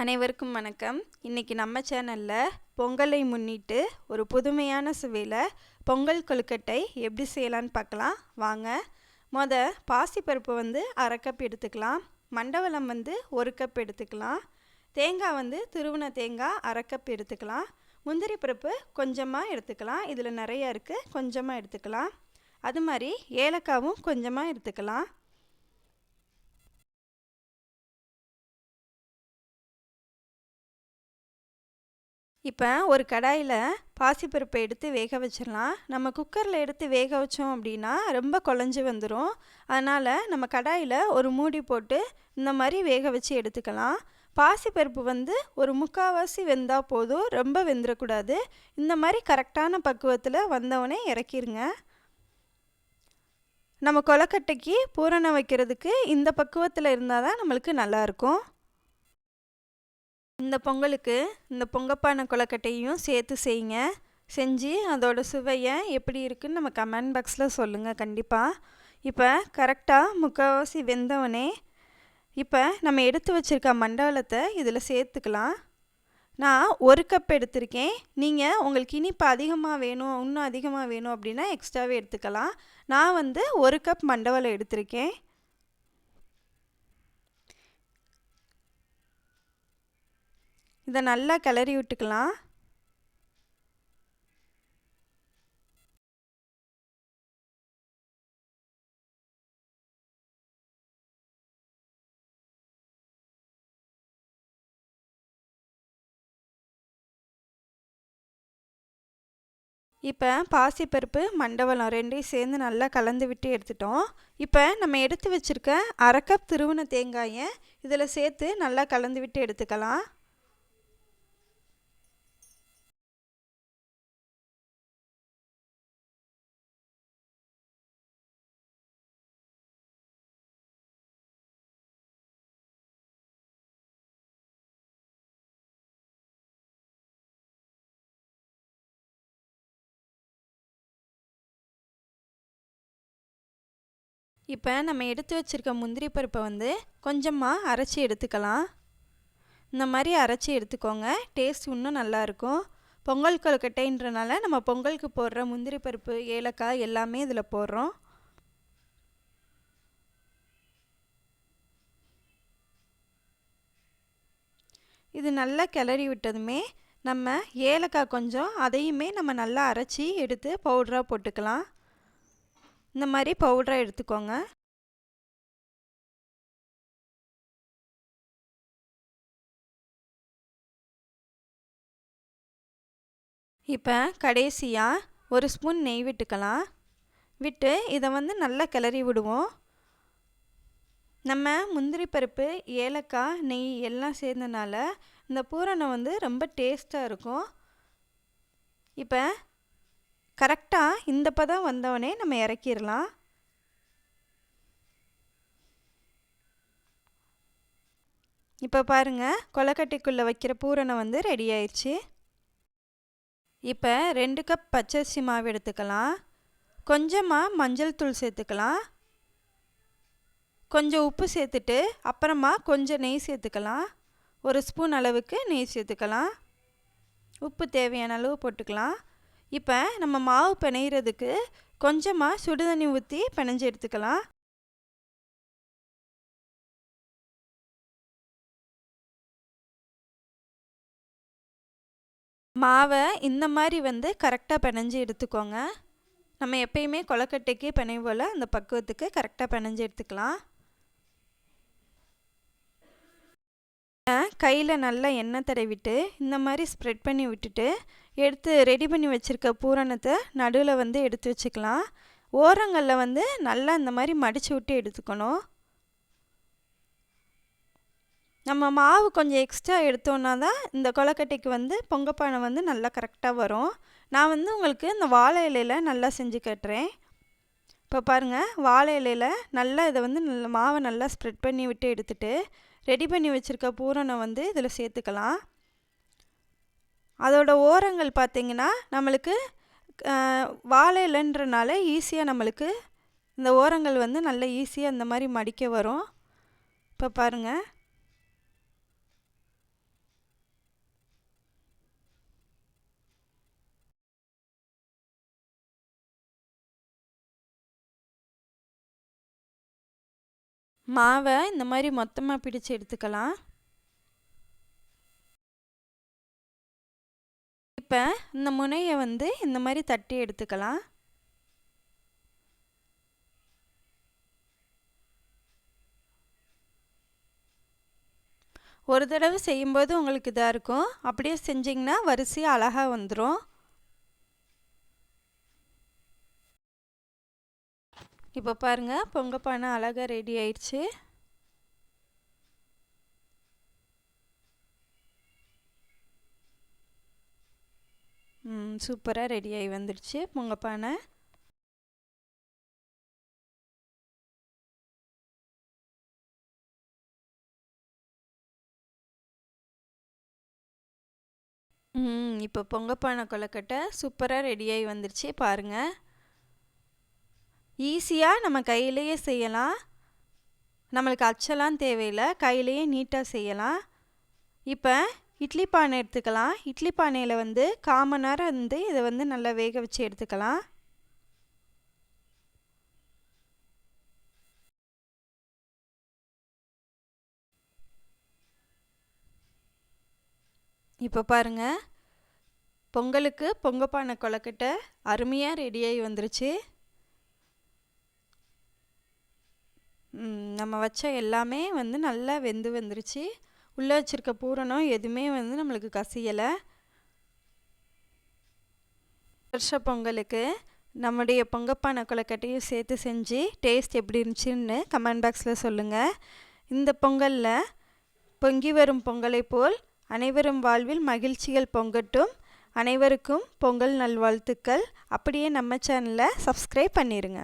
அனைவருக்கும் வணக்கம். இன்றைக்கி நம்ம சேனலில் பொங்கலை முன்னிட்டு ஒரு புதுமையான சுவையில் பொங்கல் கொழுக்கட்டை எப்படி செய்யலான்னு பார்க்கலாம். வாங்க. மொத பாசிப்பருப்பு வந்து அரை கப் எடுத்துக்கலாம். மண்டவளம் வந்து ஒரு கப் எடுத்துக்கலாம். தேங்காய் வந்து துருவின தேங்காய் அரை கப் எடுத்துக்கலாம். முந்திரி பருப்பு கொஞ்சமாக எடுத்துக்கலாம். இதில் நிறையா இருக்குது கொஞ்சமாக எடுத்துக்கலாம். அது மாதிரி ஏலக்காவும் கொஞ்சமாக எடுத்துக்கலாம். இப்போ ஒரு கடாயில் பாசிப்பருப்பை எடுத்து வேக வச்சிடலாம் நம்ம குக்கரில் எடுத்து வேக வச்சோம் அப்படின்னா ரொம்ப குழஞ்சி வந்துடும் அதனால் நம்ம கடாயில் ஒரு மூடி போட்டு இந்த மாதிரி வேக வச்சு எடுத்துக்கலாம். பாசிப்பருப்பு வந்து ஒரு முக்கால்வாசி வெந்தால் போதும் ரொம்ப வெந்துடக்கூடாது இந்த மாதிரி கரெக்டான பக்குவத்தில் வந்தவொடனே இறக்கிருங்க. நம்ம கொலக்கட்டைக்கு பூரணம் வைக்கிறதுக்கு இந்த பக்குவத்தில் இருந்தால் தான் நம்மளுக்கு நல்லாயிருக்கும் இந்த பொங்கலுக்கு இந்த பொங்கப்பான கொலக்கட்டையும் சேர்த்து செய்யுங்க. செஞ்சு அதோட சுவையை எப்படி இருக்குன்னு நம்ம கமெண்ட் பாக்ஸில் சொல்லுங்கள் கண்டிப்பாக இப்போ கரெக்டாக முக்கால்வாசி வெந்தவனே இப்போ நம்ம எடுத்து வச்சுருக்க மண்டவளத்தை இதில் சேர்த்துக்கலாம். நான் ஒரு கப் எடுத்திருக்கேன். நீங்கள் உங்களுக்கு இனிப்பு அதிகமாக வேணும் இன்னும் அதிகமாக வேணும் அப்படின்னா எக்ஸ்ட்ராவே எடுத்துக்கலாம். நான் வந்து ஒரு கப் மண்டவளம் எடுத்திருக்கேன். இதை நல்லா கிளறி விட்டுக்கலாம். இப்போ பாசிப்பருப்பு மண்டவளம் ரெண்டையும் சேர்ந்து நல்லா கலந்து விட்டு எடுத்துட்டோம். இப்போ நம்ம எடுத்து வச்சுருக்க அரை கப் திருவுன தேங்காயை இதில் சேர்த்து நல்லா கலந்து விட்டு எடுத்துக்கலாம். இப்போ நம்ம எடுத்து வச்சுருக்க முந்திரி பருப்பை வந்து கொஞ்சமாக அரைச்சி எடுத்துக்கலாம். இந்த மாதிரி அரைச்சி எடுத்துக்கோங்க. டேஸ்ட் இன்னும் நல்லாயிருக்கும் பொங்கல் கொழுக்கட்டைன்றனால நம்ம பொங்கலுக்கு போடுற முந்திரி பருப்பு ஏலக்காய் எல்லாமே இதில் போடுறோம். இது நல்லா கிளறி விட்டதுமே நம்ம ஏலக்காய் கொஞ்சம் அதையுமே நம்ம நல்லா அரைச்சி எடுத்து பவுடராக போட்டுக்கலாம். இந்த மாதிரி பவுடராக எடுத்துக்கோங்க. இப்போ கடைசியாக ஒரு ஸ்பூன் நெய் விட்டுக்கலாம். விட்டு இதை வந்து நல்லா கிளறி விடுவோம். நம்ம முந்திரி பருப்பு ஏலக்காய் நெய் எல்லாம் சேர்ந்தனால இந்த பூரணம் வந்து ரொம்ப டேஸ்ட்டாக இருக்கும். இப்போ கரெக்டாக இந்த பதம் வந்தவொடனே நம்ம இறக்கிடலாம். இப்போ பாருங்கள் கொலக்கட்டைக்குள்ளே வைக்கிற பூரணம் வந்து ரெடி ஆயிடுச்சு. இப்போ ரெண்டு கப் பச்சரிசி மாவு எடுத்துக்கலாம். கொஞ்சமாக மஞ்சள் தூள் சேர்த்துக்கலாம். கொஞ்சம் உப்பு சேர்த்துட்டு அப்புறமா கொஞ்சம் நெய் சேர்த்துக்கலாம். ஒரு ஸ்பூன் அளவுக்கு நெய் சேர்த்துக்கலாம். உப்பு தேவையான அளவு போட்டுக்கலாம். இப்போ நம்ம மாவு பிணையிறதுக்கு கொஞ்சமாக சுடுதண்ணி ஊற்றி பிணைஞ்சு எடுத்துக்கலாம். மாவை இந்த மாதிரி வந்து கரெக்டாக பிணைஞ்சு எடுத்துக்கோங்க. நம்ம எப்பயுமே கொலக்கட்டைக்கு பிணைவோல் அந்த பக்குவத்துக்கு கரெக்டாக பிணைஞ்சு எடுத்துக்கலாம். கையில் நல்லா எண்ணெய் தடவிட்டு இந்த மாதிரி ஸ்ப்ரெட் பண்ணி விட்டுட்டு எடுத்து ரெடி பண்ணி வச்சுருக்க பூரணத்தை நடுவில் வந்து எடுத்து வச்சுக்கலாம். ஓரங்களில் வந்து நல்லா இந்த மாதிரி மடித்து விட்டு எடுத்துக்கணும். நம்ம மாவு கொஞ்சம் எக்ஸ்ட்ரா எடுத்தோன்னா தான் இந்த கொலக்கட்டைக்கு வந்து பொங்கப்பானை வந்து நல்லா கரெக்டாக வரும். நான் வந்து உங்களுக்கு இந்த வாழை இலையில் நல்லா செஞ்சு கட்டுறேன். இப்போ பாருங்கள் வாழை இலையில் நல்லா இதை வந்து நல்ல மாவை நல்லா ஸ்ப்ரெட் பண்ணி விட்டு எடுத்துகிட்டு ரெடி பண்ணி வச்சுருக்க பூரணம் வந்து இதில் சேர்த்துக்கலாம். அதோட ஓரங்கள் பார்த்திங்கன்னா நம்மளுக்கு வாழை இலைன்றனால ஈஸியாக நம்மளுக்கு இந்த ஓரங்கள் வந்து நல்ல ஈஸியாக இந்த மாதிரி மடிக்க வரும். இப்போ பாருங்கள் மாவை இந்த மாதிரி மொத்தமாக பிடிச்சு எடுத்துக்கலாம். இப்போ இந்த முனையை வந்து இந்த மாதிரி தட்டி எடுத்துக்கலாம். ஒரு தடவை செய்யும்போது உங்களுக்கு இதாக இருக்கும். அப்படியே செஞ்சிங்கன்னா வரிசையாக அழகாக வந்துடும் இப்போ பாருங்கள் பொங்கப்பானை அழகாக ரெடி ஆயிடுச்சு. சூப்பராக ரெடி ஆகி வந்துடுச்சு பொங்கப்பானை. ம் இப்போ பொங்கப்பானை கொலக்கட்டை சூப்பராக ரெடியாகி வந்துருச்சு பாருங்கள் ஈஸியாக நம்ம கையிலையே செய்யலாம். நம்மளுக்கு அச்சலாம் தேவையில்லை. கையிலேயே நீட்டாக செய்யலாம். இப்போ இட்லி பானை எடுத்துக்கலாம். இட்லி பானையில் வந்து காமன் நேரம் வந்து இதை வந்து நல்லா வேக வச்சு எடுத்துக்கலாம். இப்போ பாருங்கள் பொங்கலுக்கு பொங்கப்பானை கொலக்கட்டை அருமையாக ரெடியாகி வந்துருச்சு. நம்ம வச்ச எல்லாமே வந்து நல்லா வெந்து வந்துருச்சு. உள்ளே வச்சுருக்க பூரணம் எதுவுமே வந்து நம்மளுக்கு கசியலை. வருஷ பொங்கலுக்கு நம்முடைய பொங்கப்பானை கொலக்கட்டையும் சேர்த்து செஞ்சு டேஸ்ட் எப்படி இருந்துச்சுன்னு கமெண்ட் பாக்ஸில் சொல்லுங்கள் இந்த பொங்கலில் பொங்கி வரும் பொங்கலை போல் அனைவரும் வாழ்வில் மகிழ்ச்சிகள் பொங்கட்டும். அனைவருக்கும் பொங்கல் நல்வாழ்த்துக்கள். அப்படியே நம்ம சேனலை சப்ஸ்கிரைப் பண்ணிடுங்க